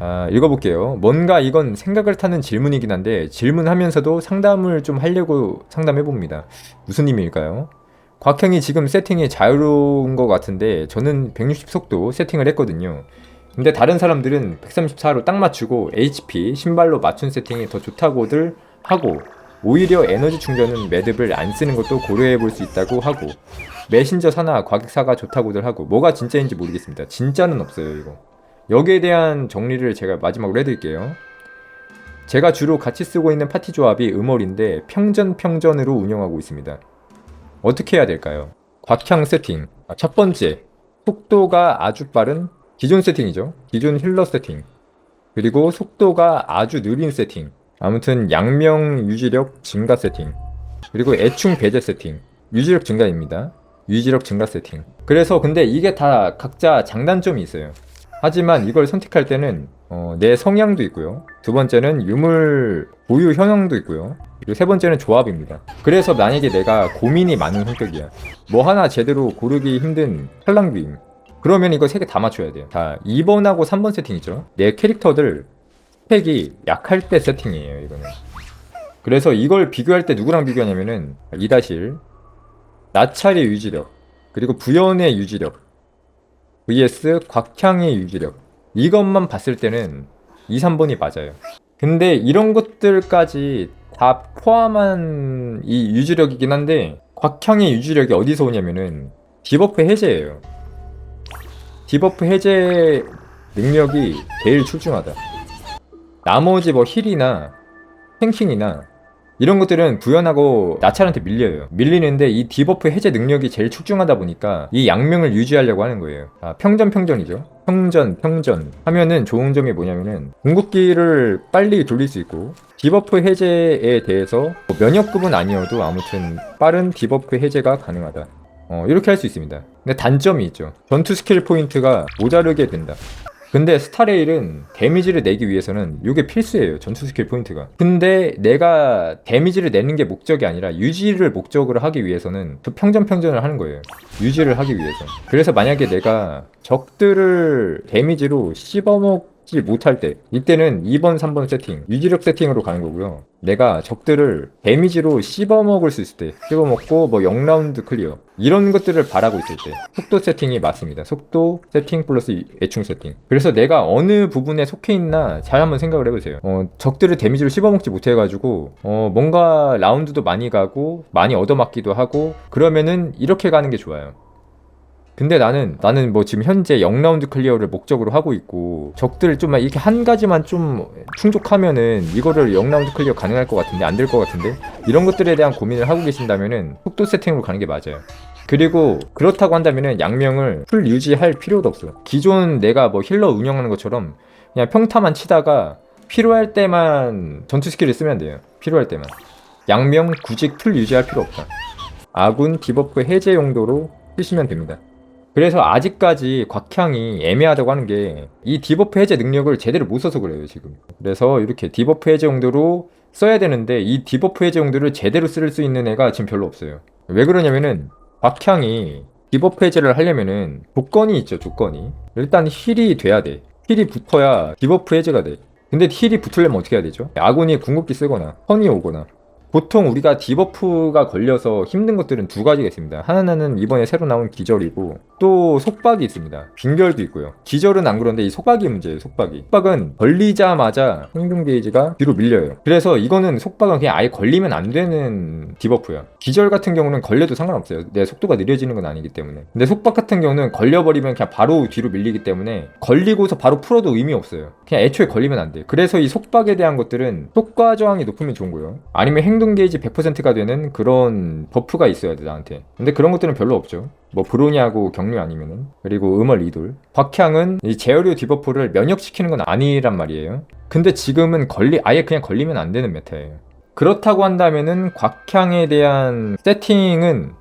자, 읽어볼게요. 뭔가 이건 생각을 타는 질문이긴 한데 질문하면서도 상담을 좀 하려고 상담해봅니다. 무슨 의미일까요? 곽형이 지금 세팅이 자유로운 것 같은데 저는 160 속도 세팅을 했거든요. 근데 다른 사람들은 134로 딱 맞추고 HP, 신발로 맞춘 세팅이 더 좋다고들 하고 오히려 에너지 충전은 매듭을 안 쓰는 것도 고려해 볼 수 있다고 하고 메신저 사나 과객사가 좋다고들 하고 뭐가 진짜인지 모르겠습니다. 진짜는 없어요 이거. 여기에 대한 정리를 제가 마지막으로 해드릴게요. 제가 주로 같이 쓰고 있는 파티 조합이 음월인데 평전 평전으로 운영하고 있습니다. 어떻게 해야 될까요? 곽향 세팅. 아, 첫 번째, 속도가 아주 빠른 기존 세팅이죠. 기존 힐러 세팅. 그리고 속도가 아주 느린 세팅. 아무튼 양명 유지력 증가 세팅. 그리고 애충 배제 세팅. 유지력 증가입니다. 유지력 증가 세팅. 그래서 근데 이게 다 각자 장단점이 있어요. 하지만 이걸 선택할 때는 어, 내 성향도 있고요. 두 번째는 유물 보유 현황도 있고요. 그리고 세 번째는 조합입니다. 그래서 만약에 내가 고민이 많은 성격이야. 뭐 하나 제대로 고르기 힘든 탈랑비임. 그러면 이거 세 개 다 맞춰야 돼요. 자, 2번하고 3번 세팅이죠. 내 캐릭터들 스펙이 약할 때 세팅이에요, 이거는. 그래서 이걸 비교할 때 누구랑 비교하냐면은 이다실, 나찰의 유지력, 그리고 부연의 유지력, vs 곽향의 유지력. 이것만 봤을 때는 2, 3번이 맞아요. 근데 이런 것들까지 다 포함한 이 유지력이긴 한데 곽향의 유지력이 어디서 오냐면은 디버프 해제예요. 디버프 해제 능력이 제일 출중하다. 나머지 뭐 힐이나 탱킹이나 이런 것들은 부연하고 나찰한테 밀려요. 밀리는데 이 디버프 해제 능력이 제일 출중하다 보니까 이 양명을 유지하려고 하는 거예요. 아, 평전 평전이죠. 평전 평전 하면은 좋은 점이 뭐냐면은 궁극기를 빨리 돌릴 수 있고 디버프 해제에 대해서 뭐 면역급은 아니어도 아무튼 빠른 디버프 해제가 가능하다. 어, 이렇게 할 수 있습니다. 근데 단점이 있죠. 전투 스킬 포인트가 모자르게 된다. 근데 스타레일은 데미지를 내기 위해서는 이게 필수예요. 전투 스킬 포인트가. 근데 내가 데미지를 내는 게 목적이 아니라 유지를 목적으로 하기 위해서는 그 평전 평전을 하는 거예요. 유지를 하기 위해서. 그래서 만약에 내가 적들을 데미지로 씹어먹 지 못할 때 이때는 2번, 3번 세팅, 유지력 세팅으로 가는 거고요. 내가 적들을 데미지로 씹어먹을 수 있을 때 씹어먹고 뭐 0라운드 클리어 이런 것들을 바라고 있을 때 속도 세팅이 맞습니다. 속도 세팅 플러스 애충 세팅. 그래서 내가 어느 부분에 속해 있나 잘 한번 생각을 해보세요. 어, 적들을 데미지로 씹어먹지 못해가지고 어, 뭔가 라운드도 많이 가고 많이 얻어맞기도 하고 그러면은 이렇게 가는 게 좋아요. 근데 나는 나는 뭐 지금 현재 0라운드 클리어를 목적으로 하고 있고 적들 좀 이렇게 한 가지만 좀 충족하면은 이거를 0라운드 클리어 가능할 것 같은데 안 될 것 같은데 이런 것들에 대한 고민을 하고 계신다면은 속도 세팅으로 가는 게 맞아요. 그리고 그렇다고 한다면은 양명을 풀 유지할 필요도 없어. 기존 내가 뭐 힐러 운영하는 것처럼 그냥 평타만 치다가 필요할 때만 전투 스킬을 쓰면 돼요. 필요할 때만. 양명 굳이 풀 유지할 필요 없다. 아군 디버프 해제 용도로 쓰시면 됩니다. 그래서 아직까지 곽향이 애매하다고 하는 게 이 디버프 해제 능력을 제대로 못 써서 그래요 지금. 그래서 이렇게 디버프 해제 용도로 써야 되는데 이 디버프 해제 용도를 제대로 쓸 수 있는 애가 지금 별로 없어요. 왜 그러냐면은 곽향이 디버프 해제를 하려면은 조건이 있죠 조건이. 일단 힐이 돼야 돼. 힐이 붙어야 디버프 해제가 돼. 근데 힐이 붙으려면 어떻게 해야 되죠? 아군이 궁극기 쓰거나 턴이 오거나. 보통 우리가 디버프가 걸려서 힘든 것들은 두 가지가 있습니다. 하나는 이번에 새로 나온 기절이고 또 속박이 있습니다. 빈결도 있고요. 기절은 안 그런데 이 속박이 문제예요. 속박이. 속박은 걸리자마자 행동 게이지가 뒤로 밀려요. 그래서 이거는 속박은 그냥 아예 걸리면 안 되는 디버프야. 기절 같은 경우는 걸려도 상관없어요. 내 속도가 느려지는 건 아니기 때문에. 근데 속박 같은 경우는 걸려버리면 그냥 바로 뒤로 밀리기 때문에 걸리고서 바로 풀어도 의미 없어요. 그냥 애초에 걸리면 안 돼. 그래서 이 속박에 대한 것들은 효과 저항이 높으면 좋은 거예요. 아니면 행동 게이지 100%가 되는 그런 버프가 있어야 돼 나한테. 근데 그런 것들은 별로 없죠. 뭐 브로니하고 경류 아니면은 그리고 음월 이돌. 곽향은 이 제어류 디버프를 면역시키는 건 아니란 말이에요. 근데 지금은 걸리 아예 그냥 걸리면 안 되는 메타예요. 그렇다고 한다면은 곽향에 대한 세팅은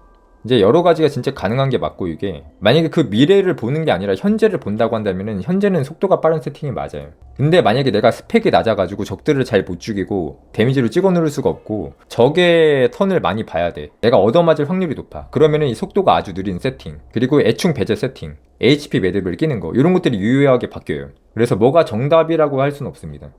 이제 여러 가지가 진짜 가능한 게 맞고 이게 만약에 그 미래를 보는 게 아니라 현재를 본다고 한다면은 현재는 속도가 빠른 세팅이 맞아요. 근데 만약에 내가 스펙이 낮아가지고 적들을 잘 못 죽이고 데미지로 찍어 누를 수가 없고 적의 턴을 많이 봐야 돼. 내가 얻어맞을 확률이 높아. 그러면은 이 속도가 아주 느린 세팅 그리고 애충 배제 세팅 HP 매듭을 끼는 거 이런 것들이 유효하게 바뀌어요. 그래서 뭐가 정답이라고 할 수는 없습니다.